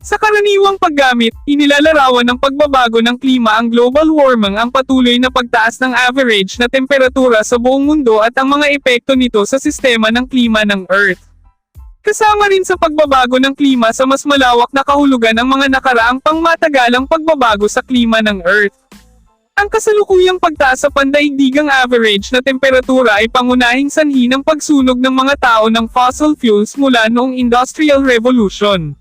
Sa karaniwang paggamit, inilalarawan ng pagbabago ng klima ang global warming ang patuloy na pagtaas ng average na temperatura sa buong mundo at ang mga epekto nito sa sistema ng klima ng Earth. Kasama rin sa pagbabago ng klima sa mas malawak na kahulugan ang mga nakaraang pangmatagalang pagbabago sa klima ng Earth. Ang kasalukuyang pagtaas sa pandaigdigang average na temperatura ay pangunahing sanhi ng pagsunog ng mga tao ng fossil fuels mula noong Industrial Revolution.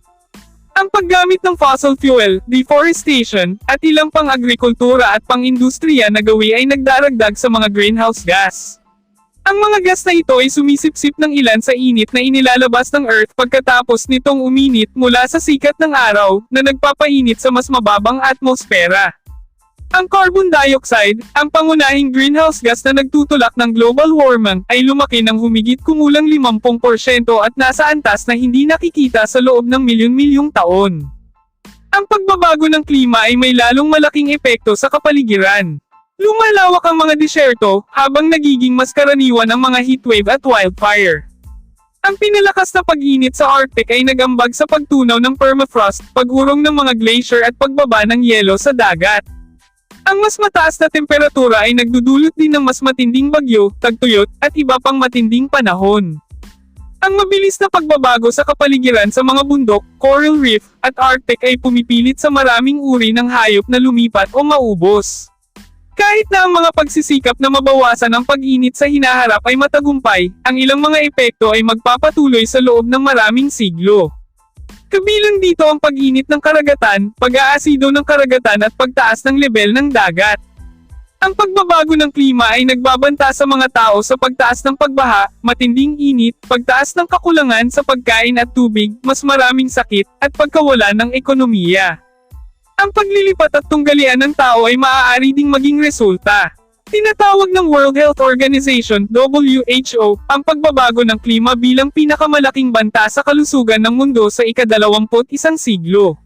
Ang paggamit ng fossil fuel, deforestation, at ilang pang-agrikultura at pang-industriya na gawi ay nagdaragdag sa mga greenhouse gas. Ang mga gas na ito ay sumisipsip ng ilan sa init na inilalabas ng Earth pagkatapos nitong uminit mula sa sikat ng araw na nagpapainit sa mas mababang atmosfera. Ang carbon dioxide, ang pangunahing greenhouse gas na nagtutulak ng global warming, ay lumaki ng humigit kumulang 50% at nasa antas na hindi nakikita sa loob ng milyon-milyong taon. Ang pagbabago ng klima ay may lalong malaking epekto sa kapaligiran. Lumalawak ang mga disyerto, habang nagiging mas karaniwan ang mga heatwave at wildfire. Ang pinalakas na pag-init sa Arctic ay nagambag sa pagtunaw ng permafrost, pag-urong ng mga glacier at pagbaba ng yelo sa dagat. Ang mas mataas na temperatura ay nagdudulot din ng mas matinding bagyo, tagtuyot, at iba pang matinding panahon. Ang mabilis na pagbabago sa kapaligiran sa mga bundok, coral reef, at Arctic ay pumipilit sa maraming uri ng hayop na lumipat o maubos. Kahit na ang mga pagsisikap na mabawasan ang pag-init sa hinaharap ay matagumpay, ang ilang mga epekto ay magpapatuloy sa loob ng maraming siglo. Kabilang dito ang pag-init ng karagatan, pag-aasido ng karagatan at pagtaas ng level ng dagat. Ang pagbabago ng klima ay nagbabanta sa mga tao sa pagtaas ng pagbaha, matinding init, pagtaas ng kakulangan sa pagkain at tubig, mas maraming sakit, at pagkawala ng ekonomiya. Ang paglilipat at tunggalian ng tao ay maaari ding maging resulta. Tinatawag ng World Health Organization WHO ang pagbabago ng klima bilang pinakamalaking banta sa kalusugan ng mundo sa ikadalawamput isang siglo.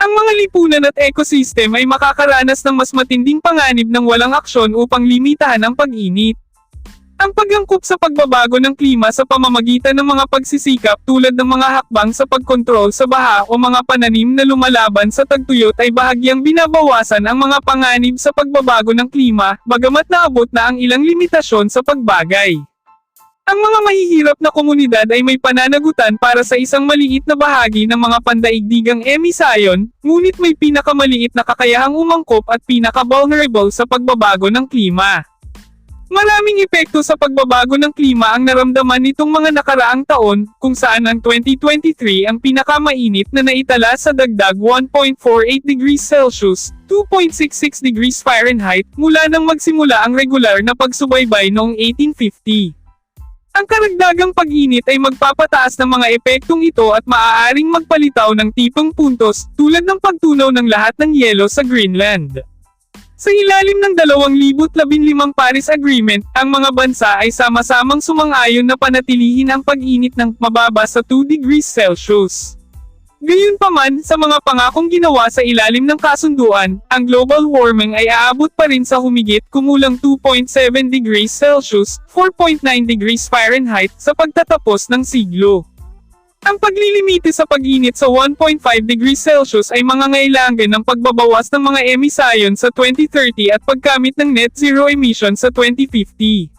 Ang mga lipunan at ecosystem ay makakaranas ng mas matinding panganib ng walang aksyon upang limitahan ang pag-init. Ang pagangkop sa pagbabago ng klima sa pamamagitan ng mga pagsisikap tulad ng mga hakbang sa pagkontrol sa baha o mga pananim na lumalaban sa tagtuyot ay bahagyang binabawasan ang mga panganib sa pagbabago ng klima, bagamat naabot na ang ilang limitasyon sa pagbagay. Ang mga mahihirap na komunidad ay may pananagutan para sa isang maliit na bahagi ng mga pandaigdigang emisayon, ngunit may pinakamaliit na kakayahang umangkop at pinaka-vulnerable sa pagbabago ng klima. Maraming epekto sa pagbabago ng klima ang naramdaman nitong mga nakaraang taon, kung saan ang 2023 ang pinakamainit na naitala sa dagdag 1.48 degrees Celsius, 2.66 degrees Fahrenheit, mula nang magsimula ang regular na pagsubaybay noong 1850. Ang karagdagang pag-init ay magpapataas ng mga epektong ito at maaaring magpalitaw ng tipong puntos, tulad ng pagtunaw ng lahat ng yelo sa Greenland. Sa ilalim ng 2015 Paris Agreement, ang mga bansa ay sama-samang sumang-ayon na panatilihin ang pag-init ng mababa sa 2 degrees Celsius. Gayunpaman, sa mga pangakong ginawa sa ilalim ng kasunduan, ang global warming ay aabot pa rin sa humigit kumulang 2.7 degrees Celsius, 4.9 degrees Fahrenheit, sa pagtatapos ng siglo. Ang paglilimite sa pag-init sa 1.5 degrees Celsius ay mangangailangan ng pagbabawas ng mga emisyon sa 2030 at paggamit ng net zero emission sa 2050.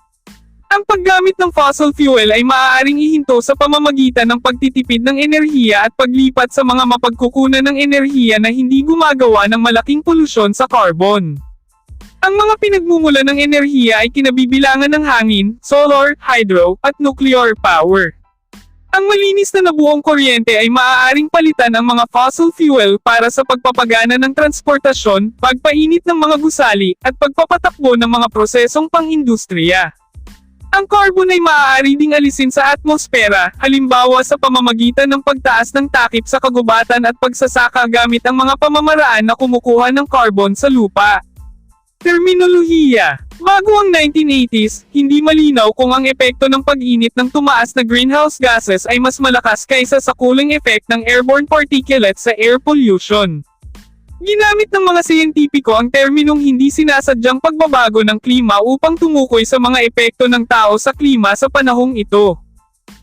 Ang paggamit ng fossil fuel ay maaaring ihinto sa pamamagitan ng pagtitipid ng enerhiya at paglipat sa mga mapagkukunan ng enerhiya na hindi gumagawa ng malaking polusyon sa carbon. Ang mga pinagmumula ng enerhiya ay kinabibilangan ng hangin, solar, hydro, at nuclear power. Ang malinis na nabuong kuryente ay maaaring palitan ang mga fossil fuel para sa pagpapagana ng transportasyon, pagpainit ng mga gusali, at pagpapatakbo ng mga prosesong pang-industriya. Ang carbon ay maaari ding alisin sa atmosfera, halimbawa sa pamamagitan ng pagtaas ng takip sa kagubatan at pagsasaka gamit ang mga pamamaraan na kumukuha ng carbon sa lupa. Terminolohiya Bago ang 1980s, hindi malinaw kung ang epekto ng pag-init ng tumaas na greenhouse gases ay mas malakas kaysa sa cooling effect ng airborne particulates sa air pollution. Ginamit ng mga siyentipiko ang terminong hindi sinasadyang pagbabago ng klima upang tumukoy sa mga epekto ng tao sa klima sa panahong ito.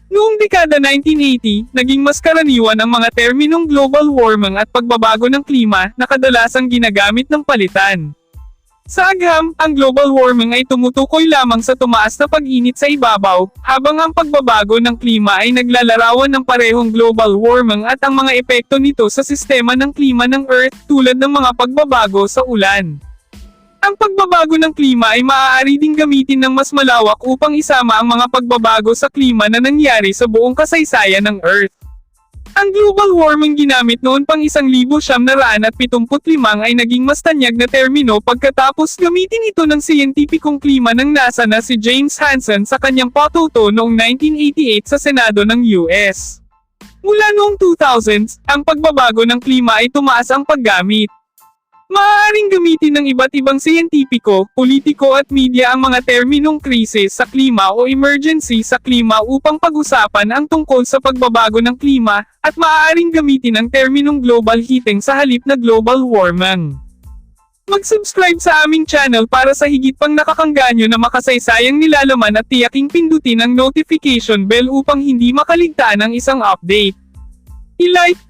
Noong dekada 1980, naging mas karaniwan ang mga terminong global warming at pagbabago ng klima na kadalasang ginagamit ng palitan. Sa agham, ang global warming ay tumutukoy lamang sa tumaas na pag-init sa ibabaw, habang ang pagbabago ng klima ay naglalarawan ng parehong global warming at ang mga epekto nito sa sistema ng klima ng Earth tulad ng mga pagbabago sa ulan. Ang pagbabago ng klima ay maaari ding gamitin ng mas malawak upang isama ang mga pagbabago sa klima na nangyari sa buong kasaysayan ng Earth. Ang global warming ginamit noon pang 1975 ay naging mas tanyag na termino pagkatapos gamitin ito ng siyentipikong klima ng NASA na si James Hansen sa kanyang patuto noong 1988 sa Senado ng US. Mula noong 2000s, ang pagbabago ng klima ay tumaas ang paggamit. Maaaring gamitin ng iba't ibang siyentipiko, politiko at media ang mga terminong krisis sa klima o emergency sa klima upang pag-usapan ang tungkol sa pagbabago ng klima, at maaaring gamitin ang terminong global heating sa halip na global warming. Mag-subscribe sa aming channel para sa higit pang nakakangganyo na makasaysayang nilalaman at tiyaking pindutin ang notification bell upang hindi makaligtaan ang isang update. I-like,